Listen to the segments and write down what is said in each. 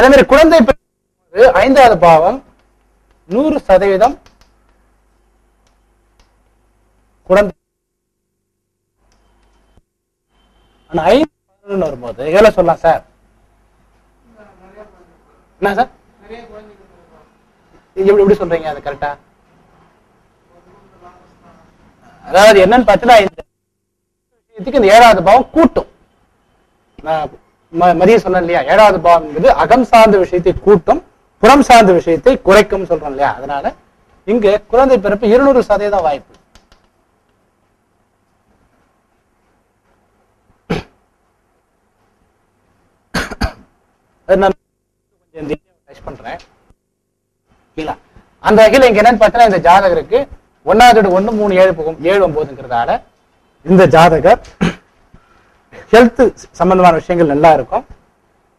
அதே மாதிரி குழந்தை ஐந்தாவது பாவம் நூறு சதவீதம் குழந்தை. ஆனா ஐந்து பதினொன்னு வரும்போது எவ்வளவு சொல்லலாம் சார். என்ன சார்? எப்படி எப்படி சொல்றீங்க அது கரெக்டா அதாவது என்னன்னு பார்த்தீங்கன்னா இந்த விஷயத்துக்கு இந்த ஏழாவது பாவம் கூட்டும். நான் மதிய மதியம் சொன்னேன் இல்லையா? ஏழாவது பாவம் என்பது அகம் சார்ந்த விஷயத்தை கூட்டும் புறம் சார்ந்த விஷயத்தை குறைக்கும் சொல்றோம் இல்லையா? அதனால இங்கு குழந்தை பிறப்பு இருநூறு சதவீதம் வாய்ப்பு. கொஞ்சம் பண்றேன். அந்த வகையில் இங்க என்னன்னு பார்த்தீங்கன்னா இந்த ஜாதகருக்கு ஒன்னாவது ஒண்ணு மூணு ஏழு போகும். ஏழு ஒன்பதுங்கிறதால இந்த ஜாதகர் ஹெல்த் சம்பந்தமான விஷயங்கள் நல்லா இருக்கும்.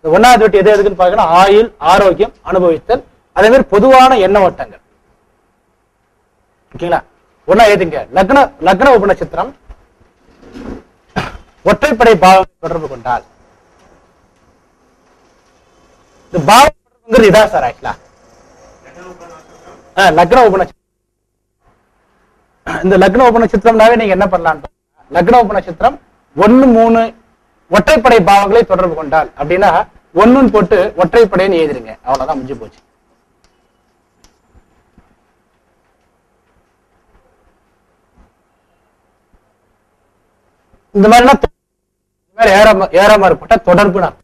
ஒன்னாவது வெட்டி எது எதுக்குன்னு பார்த்தீங்கன்னா ஆயுள் ஆரோக்கியம் அனுபவித்தல் அதே மாதிரி பொதுவான எண்ண ஓட்டங்கள். ஓகேங்களா? ஒன்னா எதுங்க லக்ன லக்ன உப நட்சத்திரம் ஒற்றைப்படை பாவம் தொடர்பு கொண்டால். இந்த பாவம் தொடர்புங்கிறது இதான் சார் ஆக்சுவலா லக்ன உப நட்சத்திரம் இந்த லக்ன உப நட்சத்திரம்னாவே நீங்க என்ன பண்ணலாம் லக்ன உப நட்சத்திரம் ஒன்னு மூணு ஒற்றைப்படை பாவங்களை தொடர்பு கொண்டால் அப்படின்னா ஒண்ணுன்னு போட்டு ஒற்றைப்படைன்னு எழுதிருங்க. அவ்வளவுதான் முடிஞ்சு போச்சு. இந்த மாதிரி தொடர்பு நான்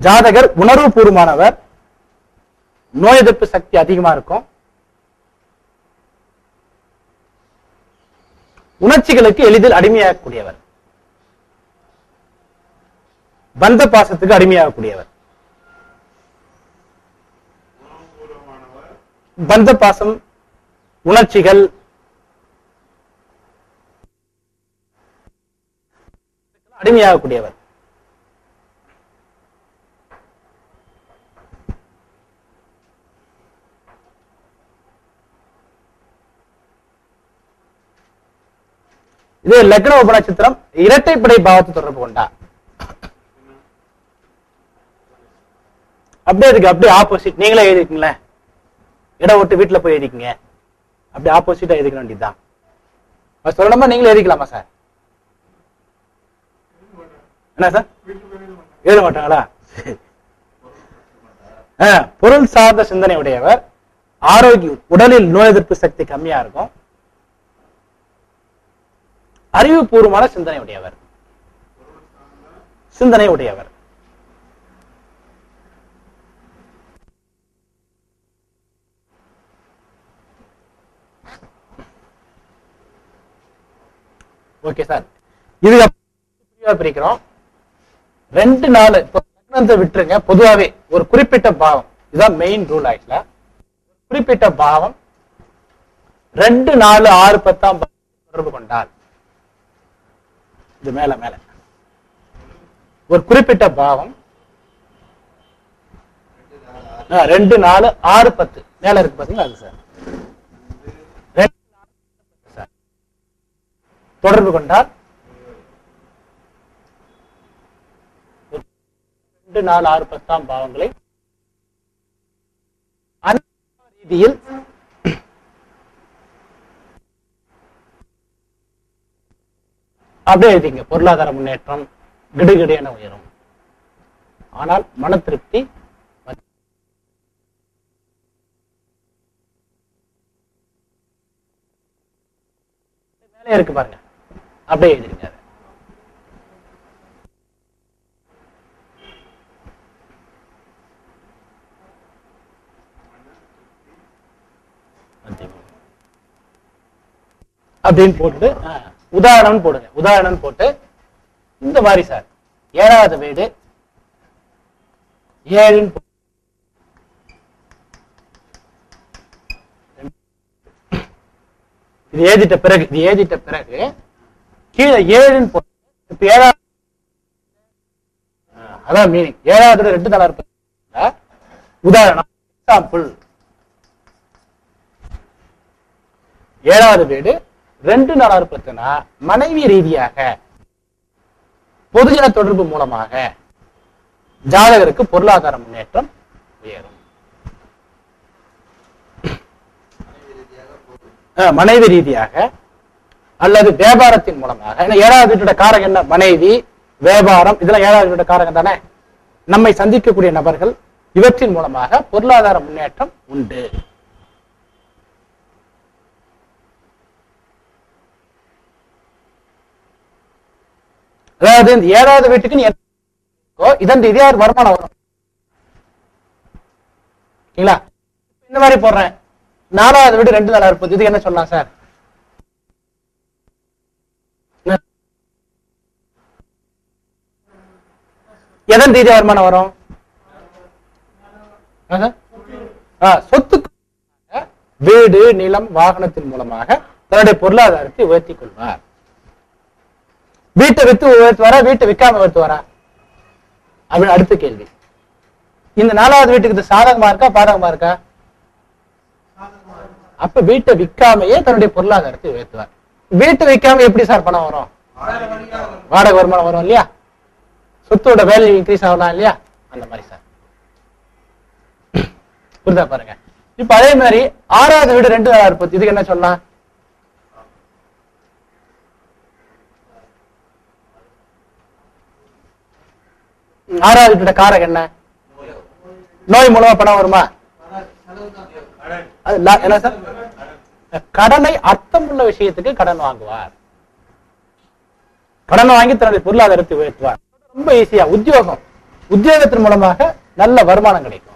ஜாதகர் உணர்வு பூர்வமானவர் நோய் எதிர்ப்பு சக்தி அதிகமா இருக்கும். உணர்ச்சிகளுக்கு எளிதில் அடிமையாகக்கூடியவர். பந்த பாசத்துக்கு அடிமையாகக்கூடியவர். பந்த பாசம் உணர்ச்சிகள் அடிமையாகக்கூடியவர். இது லக்ன உப நட்சத்திரம் இரட்டைப்படை பாவத்தை தொடர்பு கொண்டா. அப்படியே இருக்கு அப்படியே ஆப்போசிட் நீங்களே எழுதிருக்கீங்களேன் இடம் விட்டு வீட்டுல போய் எழுதிக்கங்க அப்படி ஆப்போசிட்டா எழுதிக்க வேண்டியதுதான். சொல்லணுமா? நீங்களே எழுதிக்கலாமா சார் என்ன சார் எழுத மாட்டாங்களா? பொருள் சார்ந்த சிந்தனை உடையவர் ஆரோக்கியம் உடலில் நோய் எதிர்ப்பு சக்தி கம்மியா இருக்கும். அறிவுபூர்வமான சிந்தனை உடையவர் சிந்தனை உடையவர் ஓகே சார் இது பிரிக்கிறோம். ரெண்டு நாள் இப்போ லக்னத்தை விட்டுருங்க. பொதுவாவே ஒரு குறிப்பிட்ட பாவம். இதுதான் மெயின் ரூல் ஆக்சுவலா குறிப்பிட்ட பாவம். ரெண்டு நாலு ஆறு பத்தாம் தொடர்பு கொண்டால் இது மேல மேல. ஒரு குறிப்பிட்ட பாவம். ரெண்டு நாலு ஆறு பத்து. மேல இருக்கு பாத்தீங்களா அது சார்? தொடர்பு கொண்டால் ரெண்டு நாலு ஆறு பத்தாம் பாவங்களை. ரீதியில் அப்படியே எழுதிங்க பொருளாதார முன்னேற்றம் கிடுகிடையான உயரும். ஆனால் மன திருப்தி மேலே இருக்கு பாருங்க. அப்படியே எழுதிருங்க அப்படின்னு போட்டு உதாரணம் போடுங்க. உதாரணம் போட்டு இந்த மாதிரி சார் ஏழாவது வீடு. ஏழுன்னு இது ஏதிட்ட பிறகு இது ஏதிட்ட பிறகு கீழே ஏழுன்னு போட்டு இப்ப ஏழாவது அதான் மீனிங் ஏழாவது ரெண்டு தலை இருப்பது உதாரணம் எக்ஸாம்பிள் ஏழாவது வீடு. ரெண்டு நல்லா பத்துனா மனைவி ரீதியாக பொதுஜன தொடர்பு மூலமாக ஜாதகருக்கு பொருளாதார முன்னேற்றம் உயரும். மனைவி ரீதியாக அல்லது வியாபாரத்தின் மூலமாக. ஏன்னா ஏழாவது வீட்டோட காரகம் என்ன? மனைவி வியாபாரம். இதெல்லாம் ஏழாவது வீட்டோட காரகம் தானே? நம்மை சந்திக்கக்கூடிய நபர்கள் இவற்றின் மூலமாக பொருளாதார முன்னேற்றம் உண்டு. அதாவது இந்த ஏழாவது வீட்டுக்கு நீ இதன் ரீதியா ஒரு வருமானம் வரும். சரிங்களா? இந்த மாதிரி போடுறேன். நாலாவது வீடு ரெண்டு நாளா இருப்பது. இது என்ன சொல்லலாம் சார்? எதன் ரீதியா வருமானம் வரும்? ஆஹா. சொத்துக்கு வீடு நிலம் வாகனத்தின் மூலமாக தன்னுடைய பொருளாதாரத்தை உயர்த்தி கொள்வார். வீட்டை வித்து உயர்த்துவாரா வீட்டை விற்காம உயர்த்துவாரா அப்படின்னு அடுத்த கேள்வி. இந்த நாலாவது வீட்டுக்கு இது சாதகமா இருக்கா பாதகமா இருக்கா? அப்ப வீட்டை விற்காமையே தன்னுடைய பொருளாதாரத்தை உயர்த்துவார். வீட்டை விற்காம எப்படி சார் பணம் வரும்? வாடகை வருமானம் வரும் இல்லையா? சொத்தோட வேல்யூ இன்க்ரீஸ் ஆகலாம் இல்லையா? அந்த மாதிரி சார். புரிதா பாருங்க. இப்ப அதே மாதிரி ஆறாவது வீடு ரெண்டு நாளா இருப்பது இதுக்கு என்ன சொல்லலாம்? ஆறாவது வீட்டோட காரகம் என்ன? நோய் மூலமா பணம் வருமா? என்ன சார்? கடனை அர்த்தம் உள்ள விஷயத்துக்கு கடன் வாங்குவார். கடன் வாங்கி தன்னுடைய பொருளாதாரத்தை உயர்த்துவார். ரொம்ப ஈஸியா உத்தியோகம். உத்தியோகத்தின் மூலமாக நல்ல வருமானம் கிடைக்கும்.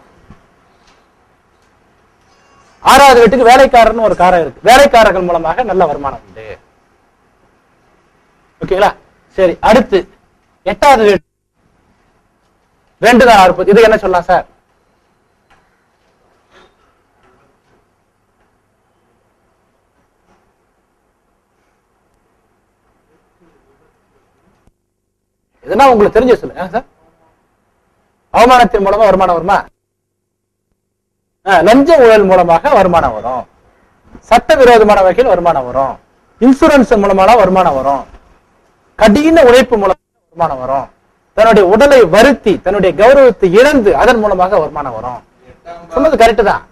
ஆறாவது வீட்டுக்கு வேலைக்காரர்னு ஒரு காரம் இருக்கு. வேலைக்காரர்கள் மூலமாக நல்ல வருமானம் உண்டு. ஓகேங்களா? சரி அடுத்து எட்டாவது வீடு. ரெண்டு தான் இது என்ன சொல்லலாம் சார் இதெல்லாம் உங்களுக்கு தெரிஞ்ச சொல்லுங்க. சார் அவமானத்தின் மூலமா வருமானம் வருமா? ஆ, லஞ்ச ஊழல் மூலமாக வருமானம் வரும். சட்ட விரோதமான வகையில் வருமானம் வரும். இன்சூரன்ஸ் மூலமான வருமானம் வரும். கடின உழைப்பு மூலமாக வருமானம் வரும். தன்னுடைய உடலை வருத்தி தன்னுடைய கௌரவத்தை இழந்து அதன் மூலமாக வருமானம் வரும். சொன்னது கரெக்ட் தான்.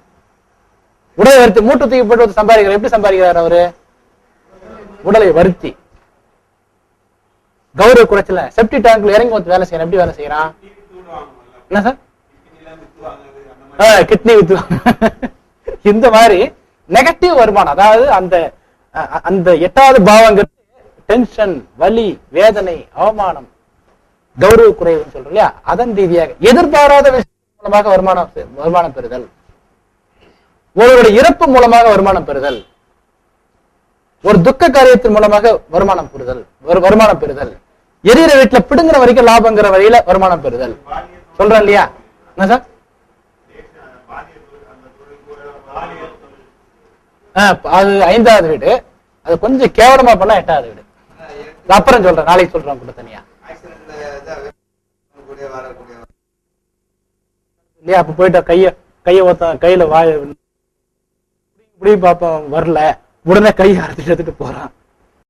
உடலை வருத்தி மூட்டு தூக்கி போட்டு சம்பாதிக்கிறார். எப்படி சம்பாதிக்கிறார் அவரு? உடலை வருத்தி. கௌரவ குறைச்சல. செப்டி டேங்க்ல இறங்கி வந்து வேலை செய்யறேன். எப்படி வேலை செய்யறான்? என்ன சார் கிட்னி வித்துவாங்க இந்த மாதிரி நெகட்டிவ் வருமானம். அதாவது அந்த அந்த எட்டாவது பாவங்கிறது டென்ஷன் வலி வேதனை அவமானம் கௌரவ குறைவுன்னு சொல்றோம் இல்லையா? அதன் ரீதியாக எதிர்பாராத விஷயம் மூலமாக வருமானம் வருமானம் பெறுதல். ஒருவருடைய இறப்பு மூலமாக வருமானம் பெறுதல். ஒரு துக்க காரியத்தின் மூலமாக வருமானம் பெறுதல். ஒரு வருமானம் பெறுதல். எரியிற வீட்டுல பிடுங்குற வரைக்கும் லாபங்கிற வழியில வருமானம் பெறுதல். சொல்றேன் இல்லையா? என்ன சார்? அது ஐந்தாவது வீடு. அது கொஞ்சம் கேவலமா பண்ணா எட்டாவது வீடு. நான் அப்புறம் சொல்றேன் நாளைக்கு சொல்றேன் கூட தனியா. இல்லையா அப்ப போயிட்டா கைய கைய ஒத்த கையில வாய இப்படி பாப்பா வரல. உடனே கையை அறுத்துட்டு எடுத்துட்டு போறான்.